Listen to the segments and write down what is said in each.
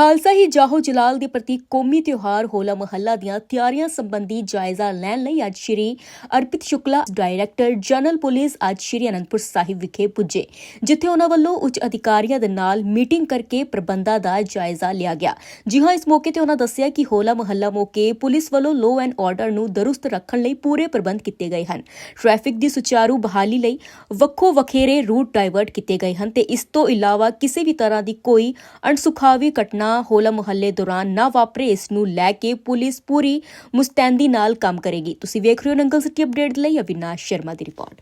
ਖਾਲਸਾ ਹੀ ਜਾਹੋ ਜਲਾਲ ਦੇ ਪ੍ਰਤੀ ਕੌਮੀ ਤਿਉਹਾਰ ਹੋਲਾ ਮਹੱਲਾ ਦੀਆਂ ਤਿਆਰੀਆਂ ਸੰਬੰਧੀ ਜਾਇਜ਼ਾ ਲੈਣ ਲਈ ਅੱਜ Shri Arpit Shukla director, general police ਅੱਜ ਸ਼੍ਰੀ ਅਨੰਦਪੁਰ ਸਾਹਿਬ ਵਿਖੇ ਪੁੱਜੇ, ਜਿੱਥੇ ਉਹਨਾਂ ਵੱਲੋਂ ਉੱਚ ਅਧਿਕਾਰੀਆਂ ਦੇ ਨਾਲ ਮੀਟਿੰਗ ਕਰਕੇ ਪ੍ਰਬੰਧਾਂ ਦਾ ਜਾਇਜ਼ਾ ਲਿਆ ਗਿਆ। ਜੀ ਹਾਂ, ਇਸ ਮੌਕੇ ਤੇ ਉਹਨਾਂ ਦੱਸਿਆ ਕਿ ਹੋਲਾ ਮਹੱਲਾ ਮੌਕੇ ਪੁਲਿਸ ਵੱਲੋਂ ਲੋ ਐਂਡ ਆਰਡਰ ਨੂੰ ਦਰੁਸਤ ਰੱਖਣ ਲਈ ਪੂਰੇ ਪ੍ਰਬੰਧ ਕੀਤੇ ਗਏ ਹਨ। ਟ੍ਰੈਫਿਕ ਦੀ ਸੁਚਾਰੂ ਬਹਾਲੀ ਲਈ ਵੱਖੋ ਵਖੇਰੇ ਰੂਟ ਡਾਇਵਰਟ ਕੀਤੇ ਗਏ ਹਨ ਤੇ ਇਸ ਤੋਂ ਇਲਾਵਾ ਕਿਸੇ ਵੀ ਤਰ੍ਹਾਂ ਦੀ ਕੋਈ ਅਣਸੁਖਾਵੀ ਘਟਨਾ ਹੋਲਾ ਮੁਹੱਲੇ ਦੌਰਾਨ ਨਾ ਵਾਪਰੇ, ਇਸ ਨੂੰ ਲੈ ਕੇ ਪੁਲਿਸ ਪੂਰੀ ਮੁਸਤੈਦੀ ਨਾਲ ਕੰਮ ਕਰੇਗੀ। ਤੁਸੀਂ ਵੇਖ ਰਹੇ ਹੋ ਨੰਗਲ ਸਿਟੀ ਅਪਡੇਟ ਲਈ ਅਵਿਨਾਸ਼ ਸ਼ਰਮਾ ਦੀ ਰਿਪੋਰਟ।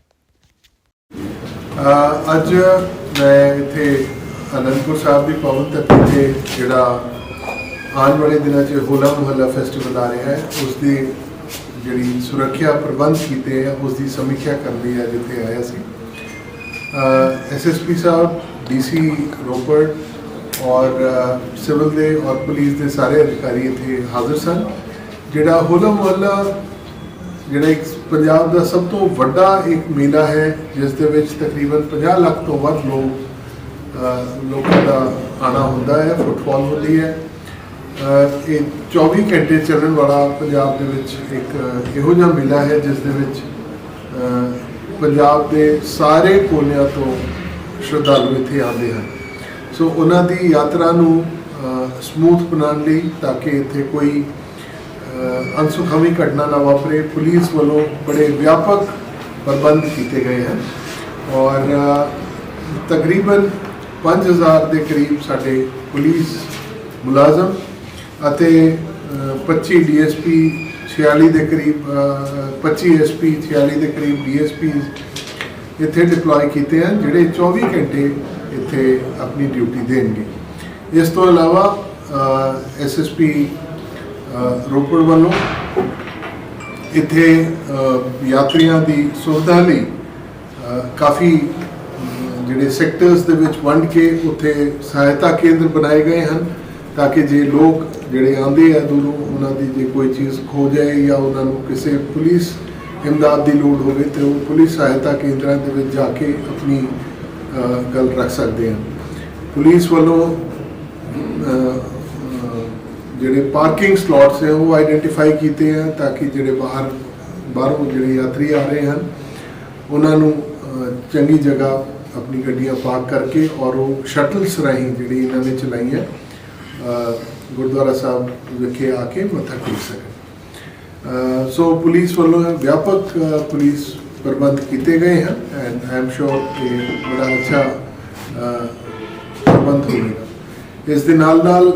ਅੱਜ ਮੈਂ ਇੱਥੇ ਅਨੰਦਪੁਰ ਸਾਹਿਬ ਦੀ ਪਵਨ ਧਰਤੀ ਤੇ ਜਿਹੜਾ ਆਉਣ ਵਾਲੇ ਦਿਨਾਂ 'ਚ ਹੋਲਾ ਮੁਹੱਲਾ ਫੈਸਟੀਵਲ ਆ ਰਿਹਾ ਹੈ, ਉਸ ਦੀ ਜਿਹੜੀ ਸੁਰੱਖਿਆ ਪ੍ਰਬੰਧ ਕੀਤੇ ਆ, ਉਸ ਦੀ ਸਮੀਖਿਆ ਕਰਨ ਲਈ ਅੱਜ ਇੱਥੇ ਆਇਆ ਸੀ। ਐਸਐਸਪੀ ਸਾਹਿਬ ਡੀਸੀ ਰੋਪੜ ਔਰ ਸਿਵਲ ਦੇ ਔਰ ਪੁਲਿਸ ਦੇ ਸਾਰੇ ਅਧਿਕਾਰੀ ਇੱਥੇ ਹਾਜ਼ਰ ਸਨ। ਜਿਹੜਾ ਹੋਲਾ ਮੁਹੱਲਾ ਜਿਹੜਾ ਇੱਕ ਪੰਜਾਬ ਦਾ ਸਭ ਤੋਂ ਵੱਡਾ ਇੱਕ ਮੇਲਾ ਹੈ, ਜਿਸ ਦੇ ਵਿੱਚ ਤਕਰੀਬਨ 50 ਲੱਖ ਤੋਂ ਵੱਧ ਲੋਕ ਲੋਕਾਂ ਦਾ ਆਣਾ ਹੁੰਦਾ ਹੈ, ਫੁੱਟਬਾਲ ਹੁੰਦੀ ਹੈ। ਇਹ 24 ਘੰਟੇ ਚੱਲਣ ਵਾਲਾ ਪੰਜਾਬ ਦੇ ਵਿੱਚ ਇੱਕ ਇਹੋ ਜਿਹਾ ਮੇਲਾ ਹੈ, ਜਿਸ ਦੇ ਵਿੱਚ ਪੰਜਾਬ ਦੇ ਸਾਰੇ ਕੋਨਿਆਂ ਤੋਂ ਸ਼ਰਧਾਲੂ ਇੱਥੇ ਆਉਂਦੇ ਹਨ। ਸੋ ਉਹਨਾਂ ਦੀ ਯਾਤਰਾ ਨੂੰ ਸਮੂਥ ਬਣਾਉਣ ਲਈ ਤਾਂ ਕਿ ਇੱਥੇ ਕੋਈ ਅ, ਅਨਸੁਖਾਵੀ ਘਟਨਾ ਨਾ ਵਾਪਰੇ ਪੁਲਿਸ ਵੱਲੋਂ ਬੜੇ ਵਿਆਪਕ ਪ੍ਰਬੰਧ ਕੀਤੇ ਗਏ ਹਨ ਔਰ ਅ, ਤਕਰੀਬਨ 5000 ਦੇ ਕਰੀਬ ਸਾਡੇ ਪੁਲਿਸ ਮੁਲਾਜ਼ਮ ਅਤੇ ਅ, 25 ਡੀਐਸਪੀ 46 ਦੇ ਕਰੀਬ ਅ, 25 ਐਸਪੀ 46 ਦੇ ਕਰੀਬ ਡੀਐਸਪੀ ਇੱਥੇ ਡਿਪਲੋਏ ਕੀਤੇ ਹਨ ਜਿਹੜੇ 24 ਘੰਟੇ ਇੱਥੇ ਆਪਣੀ ਡਿਊਟੀ ਦੇਣਗੇ। ਇਸ ਤੋਂ ਇਲਾਵਾ ਐਸਐਸਪੀ ਰੋਪੜ ਵੱਲੋਂ ਇੱਥੇ ਯਾਤਰੀਆਂ ਦੀ ਸੁਵਿਧਾ ਲਈ ਕਾਫੀ ਜਿਹੜੇ ਸੈਕਟਰਸ ਦੇ ਵਿੱਚ ਵੰਡ ਕੇ ਉੱਥੇ ਸਹਾਇਤਾ ਕੇਂਦਰ ਬਣਾਏ ਗਏ ਹਨ ਤਾਂ ਕਿ ਜੇ ਲੋਕ ਜਿਹੜੇ ਆਉਂਦੇ ਆ ਦੂਰੋਂ, ਉਹਨਾਂ ਦੀ ਜੇ ਕੋਈ ਚੀਜ਼ ਖੋ ਜਾਏ ਜਾਂ ਉਹਨਾਂ ਨੂੰ ਕਿਸੇ ਪੁਲਿਸ, ਇਮਦਾਦ ਦੀ ਲੋੜ ਹੋਵੇ ਤੇ ਉਹ ਪੁਲਿਸ ਸਹਾਇਤਾ ਕੇਂਦਰਾਂ ਦੇ ਵਿੱਚ ਜਾ ਕੇ ਆਪਣੀ ਗੱਲ ਰੱਖ ਸਕਦੇ ਹਾਂ। ਪੁਲਿਸ ਵੱਲੋਂ ਜਿਹੜੇ ਪਾਰਕਿੰਗ ਸਲੋਟਸ ਹੈ, ਉਹ ਆਈਡੈਂਟੀਫਾਈ ਕੀਤੇ ਹਨ ਤਾਂ ਕਿ ਜਿਹੜੇ ਬਾਹਰ, ਬਾਹਰੋਂ ਜਿਹੜੇ ਯਾਤਰੀ ਆ ਰਹੇ ਹਨ, ਉਹਨਾਂ ਨੂੰ ਚੰਗੀ ਜਗ੍ਹਾ ਆਪਣੀ ਗੱਡੀਆਂ ਪਾਰਕ ਕਰਕੇ ਔਰ ਉਹ ਸ਼ਟਲਸ ਰਾਹੀਂ ਜਿਹੜੀ ਇਹਨਾਂ ਨੇ ਚਲਾਈਆਂ ਗੁਰਦੁਆਰਾ ਸਾਹਿਬ ਵਿਖੇ ਆ ਕੇ ਮੱਥਾ ਟੇਕ ਸਕਣ। ਸੋ ਪੁਲਿਸ ਵੱਲੋਂ ਵਿਆਪਕ ਪੁਲਿਸ ਪ੍ਰਬੰਧ ਕੀਤੇ ਗਏ ਹਨ ਐਂਡ ਆਈ ਐਮ ਸ਼ੋਰ ਕਿ ਬੜਾ ਅੱਛਾ ਪ੍ਰਬੰਧ ਹੋਵੇਗਾ। ਇਸ ਦੇ ਨਾਲ ਨਾਲ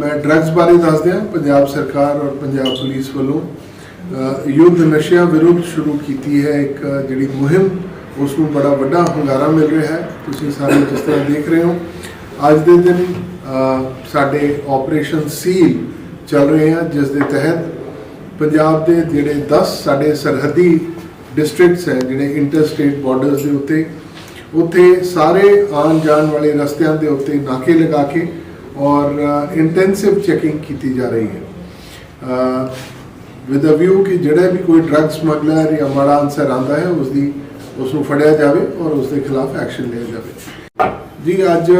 ਮੈਂ ਡਰੱਗਸ ਬਾਰੇ ਦੱਸ ਦਿਆਂ ਪੰਜਾਬ ਸਰਕਾਰ ਔਰ ਪੰਜਾਬ ਪੁਲਿਸ ਵੱਲੋਂ ਯੁੱਧ ਨਸ਼ਿਆਂ ਵਿਰੁੱਧ ਸ਼ੁਰੂ ਕੀਤੀ ਹੈ ਇੱਕ ਜਿਹੜੀ ਮੁਹਿੰਮ, ਉਸ ਨੂੰ ਬੜਾ ਵੱਡਾ ਹੁੰਗਾਰਾ ਮਿਲ ਰਿਹਾ ਹੈ। ਤੁਸੀਂ ਸਾਰੇ ਜਿਸ ਤਰ੍ਹਾਂ ਦੇਖ ਰਹੇ ਹੋ, ਅੱਜ ਦੇ ਦਿਨ ਸਾਡੇ ਆਪਰੇਸ਼ਨ ਸੀਲ ਚੱਲ ਰਹੇ ਆ, ਜਿਸ ਦੇ ਤਹਿਤ ਪੰਜਾਬ ਦੇ ਜਿਹੜੇ 10 ਸਾਡੇ ਸਰਹੱਦੀ ਡਿਸਟ੍ਰਿਕਟਸ ਹੈ ਜਿਹੜੇ ਇੰਟਰ ਸਟੇਟ ਬਾਰਡਰਸ ਦੇ ਉੱਤੇ, ਉੱਥੇ ਸਾਰੇ ਆਉਣ ਜਾਣ ਵਾਲੇ ਰਸਤਿਆਂ ਦੇ ਉੱਤੇ ਨਾਕੇ ਲਗਾ ਕੇ ਔਰ ਇੰਟੈਂਸਿਵ ਚੈਕਿੰਗ ਕੀਤੀ ਜਾ ਰਹੀ ਹੈ। ਵਿਦ ਅ ਵਿਊ ਕਿ ਜਿਹੜਾ ਵੀ ਕੋਈ ਡਰੱਗ ਸਮਗਲਰ ਜਾਂ ਮਾੜਾ ਅਨਸਰ ਆਂਦਾ ਹੈ ਉਸ ਦੀ ਉਸ ਨੂੰ ਫੜਿਆ ਜਾਵੇ ਔਰ ਉਸ ਦੇ ਖਿਲਾਫ ਐਕਸ਼ਨ ਲਿਆ ਜਾਵੇ। ਜੀ, ਅੱਜ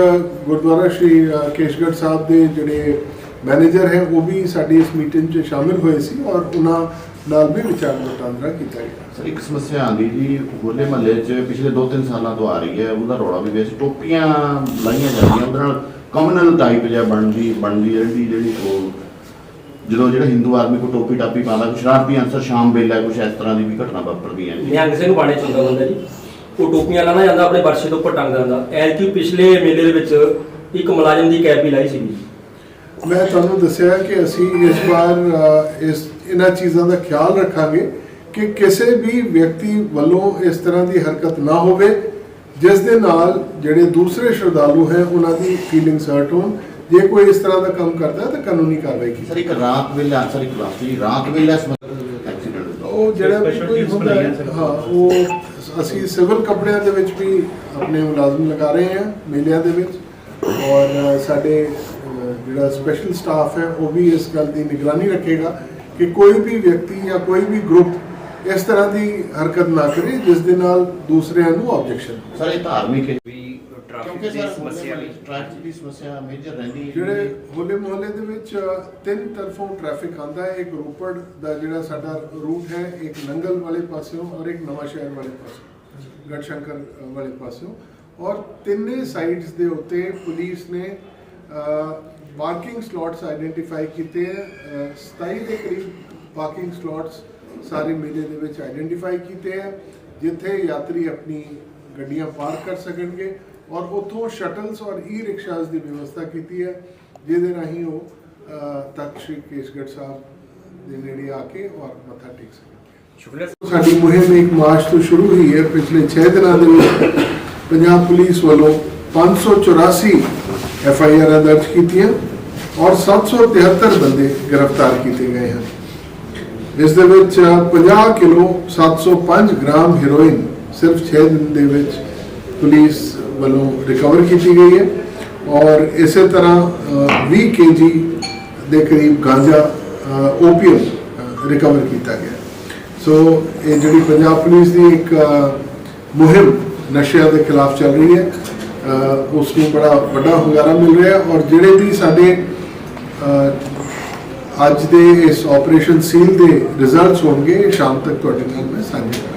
ਗੁਰਦੁਆਰਾ ਸ਼੍ਰੀ ਕੇਸ਼ਗੜ੍ਹ ਸਾਹਿਬ ਦੇ ਜਿਹੜੇ ਮੈਨੇਜਰ ਹੈ, ਉਹ ਵੀ ਸਾਡੀ ਇਸ ਮੀਟਿੰਗ 'ਚ ਸ਼ਾਮਿਲ ਹੋਏ ਸੀ ਔਰ ਉਹਨਾਂ ਨਾਲ ਵੀ ਵਿਚਾਰ ਵਟਾਂਦਰਾ ਕੀਤਾ ਗਿਆ। ਸਰ ਇੱਕ ਸਮੱਸਿਆ ਆਂਦੀ ਜੀ ਹੋਲੇ ਮਹੱਲੇ 'ਚ ਪਿਛਲੇ 2-3 ਸਾਲਾਂ ਤੋਂ ਆ ਰਹੀ ਹੈ ਉਹਦਾ ਰੌਲਾ ਵੀ ਵੇਸ ਟੋਪੀਆਂ ਲਾਈਆਂ ਜਾਂਦੀਆਂ ਉਹਦੇ ਨਾਲ ਕਮਿਊਨਲ ਟਾਈਪ ਜਿਹਾ ਬਣਦੀ ਬਣਦੀ ਰਹਿੰਦੀ ਜਿਹੜੀ ਉਹ ਜਦੋਂ ਜਿਹੜਾ ਹਿੰਦੂ ਆਦਮੀ ਕੋ ਟੋਪੀ ਟਾਪੀ ਪਾਉਂਦਾ ਕੁਛ ਸ਼ਰਾਰਤੀ ਅਨਸਰ ਸ਼ਾਮ ਵੇਲੇ ਕੁਛ ਇਸ ਤਰ੍ਹਾਂ ਦੀ ਵੀ ਘਟਨਾ ਵਾਪਰਦੀਆਂ ਨੇ ਨਿਹੰਗ ਸਿੰਘ ਬਾਣੇ ਚੁੰਦਾ ਹੁੰਦਾ ਜੀ। ਉਹ ਟੋਪੀਆਂ ਲਾਣਾ ਜਾਂਦਾ ਆਪਣੇ ਵਰਸ਼ੇ ਤੋਂ ਉੱਪਰ ਟੰਗ ਜਾਂਦਾ। ਐਲਕੀ ਪਿਛਲੇ ਮੇਲੇ ਦੇ ਵਿੱਚ ਇੱਕ ਮੁਲਾਜ਼ਮ ਦੀ ਕੈਪ ਵੀ ਲਾਈ ਸੀ ਮੈਂ ਤੁਹਾਨੂੰ ਦੱਸਿਆ ਕਿ ਅਸੀਂ ਇਸ ਵਾਰ ਇਸ ਇਹਨਾਂ ਚੀਜ਼ਾਂ ਦਾ ਖਿਆਲ ਰੱਖਾਂਗੇ ਕਿ ਕਿਸੇ ਵੀ ਵਿਅਕਤੀ ਵੱਲੋਂ ਇਸ ਤਰ੍ਹਾਂ ਦੀ ਹਰਕਤ ਨਾ ਹੋਵੇ ਜਿਸ ਦੇ ਨਾਲ ਜਿਹੜੇ ਦੂਸਰੇ ਸ਼ਰਧਾਲੂ ਹੈ ਉਹਨਾਂ ਦੀ ਫੀਲਿੰਗਸ ਹਰਟ ਹੋਣ। ਜੇ ਕੋਈ ਇਸ ਤਰ੍ਹਾਂ ਦਾ ਕੰਮ ਕਰਦਾ ਤਾਂ ਕਾਨੂੰਨੀ ਕਾਰਵਾਈ ਕੀਤੀ ਸਰ ਇੱਕ ਰਾਤ ਵੇਲੇ ਅਨਸਰ ਇੱਕ ਰਾਸਤੇ ਰਾਤ ਵੇਲੇ ਐਕਸੀਡੈਂਟ ਉਹ ਜਿਹੜਾ ਵੀ ਕੋਈ ਹੁੰਦਾ ਹੈ ਹਾਂ ਉਹ ਅਸੀਂ ਸਿਵਲ ਕੱਪੜਿਆਂ ਦੇ ਵਿੱਚ ਵੀ ਆਪਣੇ ਮੁਲਾਜ਼ਮ ਲਗਾ ਰਹੇ ਹਾਂ ਮੇਲਿਆਂ ਦੇ ਵਿੱਚ। ਔਰ ਅ, ਸਾਡੇ ਅ, ਜਿਹੜਾ ਸਪੈਸ਼ਲ ਸਟਾਫ ਹੈ ਉਹ ਵੀ ਇਸ ਗੱਲ ਦੀ ਨਿਗਰਾਨੀ ਰੱਖੇਗਾ ਕਿ ਕੋਈ ਵੀ ਵਿਅਕਤੀ ਜਾਂ ਕੋਈ ਵੀ ਗਰੁੱਪ ਇਸ ਤਰ੍ਹਾਂ ਦੀ ਹਰਕਤ ਨਾ ਕਰੇ ਜਿਸ ਦੇ ਨਾਲ ਦੂਸਰਿਆਂ ਨੂੰ ਆਬਜੈਕਸ਼ਨ ਸਰ ਇਹ ਧਾਰਮਿਕ ਹੈ। ਵੀ ਟ੍ਰੈਫਿਕ ਦੀ ਸਮੱਸਿਆ ਵੀ ਟ੍ਰੈਫਿਕ ਦੀ ਸਮੱਸਿਆ ਮੇਜਰ ਰਹਿੰਦੀ ਹੈ। ਜਿਹੜੇ ਹੋਲੇ ਮੁਹੱਲੇ ਦੇ ਵਿੱਚ ਅ, ਤਿੰਨ ਤਰਫੋਂ ਟ੍ਰੈਫਿਕ ਆਂਦਾ ਹੈ। ਇੱਕ ਰੋਪੜ ਦਾ ਜਿਹੜਾ ਸਾਡਾ ਰੂਟ ਹੈ ਇੱਕ ਨੰਗਲ ਵਾਲੇ ਪਾਸਿਓਂ ਔਰ ਇੱਕ ਨਵਾਂ ਸ਼ਹਿਰ ਵਾਲੇ ਪਾਸਿਓਂ ਗੜਸ਼ੰਕਰ ਵਾਲੇ ਪਾਸਿਓਂ। ਔਰ ਤਿੰਨੇ ਸਾਈਡਸ ਦੇ ਉੱਤੇ ਪੁਲਿਸ ਨੇ ਪਾਰਕਿੰਗ ਸਲੋਟਸ ਆਇਡੈਂਟੀਫਾਈ ਕੀਤੇ ਹੈ ਅ, 27 ਦੇ ਕਰੀਬ ਪਾਰਕਿੰਗ ਸਲੋਟਸ ਸਾਰੇ ਮੇਲੇ ਦੇ ਵਿੱਚ ਆਇਡੈਂਟੀਫਾਈ ਕੀਤੇ ਹੈ ਜਿੱਥੇ ਯਾਤਰੀ ਆਪਣੀ ਗੱਡੀਆਂ ਪਾਰਕ ਕਰ ਸਕਣਗੇ ਔਰ ਉਥੋਂ ਸ਼ਟਲਸ ਔਰ ਈ ਰਿਕਸ਼ਾਸ ਦੀ ਵਿਵਸਥਾ ਕੀਤੀ ਹੈ ਜਿਹਦੇ ਰਾਹੀਂ ਉਹ ਤਖਤ ਸ਼੍ਰੀ ਕੇਸਗੜ੍ਹ ਸਾਹਿਬ ਦੇ ਨੇੜੇ ਆ ਕੇ ਔਰ ਮੱਥਾ ਟੇਕ ਸਕਣਗੇ। ਸ਼ੁਕਰੀਆ ਸਾਡੀ ਮੁਹਿੰਮ ਇੱਕ ਮਾਰਚ ਤੋਂ ਸ਼ੁਰੂ ਹੋਈ ਹੈ ਪਿਛਲੇ 6 ਦਿਨਾਂ ਦੇ ਵਿੱਚ ਪੰਜਾਬ ਪੁਲਿਸ ਵੱਲੋਂ 584 ਐਫ ਆਈ ਆਰਾਂ ਦਰਜ ਕੀਤੀਆਂ ਔਰ 773 ਬੰਦੇ ਗ੍ਰਿਫਤਾਰ ਕੀਤੇ ਗਏ ਹਨ। ਇਸ ਦੇ ਵਿੱਚ 50 ਕਿਲੋ 705 ਗ੍ਰਾਮ ਹੈਰੋਇਨ ਸਿਰਫ 6 ਦਿਨ ਦੇ ਵਿੱਚ ਪੁਲਿਸ ਵੱਲੋਂ ਰਿਕਵਰ ਕੀਤੀ ਗਈ ਹੈ ਔਰ ਇਸੇ ਤਰ੍ਹਾਂ ਅ, 20 ਕੇਜੀ ਦੇ ਕਰੀਬ ਗਾਂਜਾ ਓਪੀਅਮ ਰਿਕਵਰ ਕੀਤਾ ਗਿਆ ਸੋ ਇਹ ਜਿਹੜੀ ਪੰਜਾਬ ਪੁਲਿਸ ਦੀ ਇੱਕ ਮੁਹਿੰਮ ਨਸ਼ਿਆਂ ਦੇ ਖਿਲਾਫ ਚੱਲ ਰਹੀ ਹੈ। ਉਸ ਨੂੰ ਬੜਾ ਵੱਡਾ ਹੁੰਗਾਰਾ ਮਿਲ ਰਿਹਾ ਔਰ ਜਿਹੜੇ ਵੀ ਸਾਡੇ ਅੱਜ ਦੇ ਇਸ ਆਪਰੇਸ਼ਨ ਸੀਲ ਦੇ ਰਿਜ਼ਲਟਸ ਹੋਣਗੇ, ਇਹ ਸ਼ਾਮ ਤੱਕ ਤੁਹਾਡੇ ਨਾਲ ਮੈਂ ਸਾਂਝੇ ਕਰਾਂਗਾ।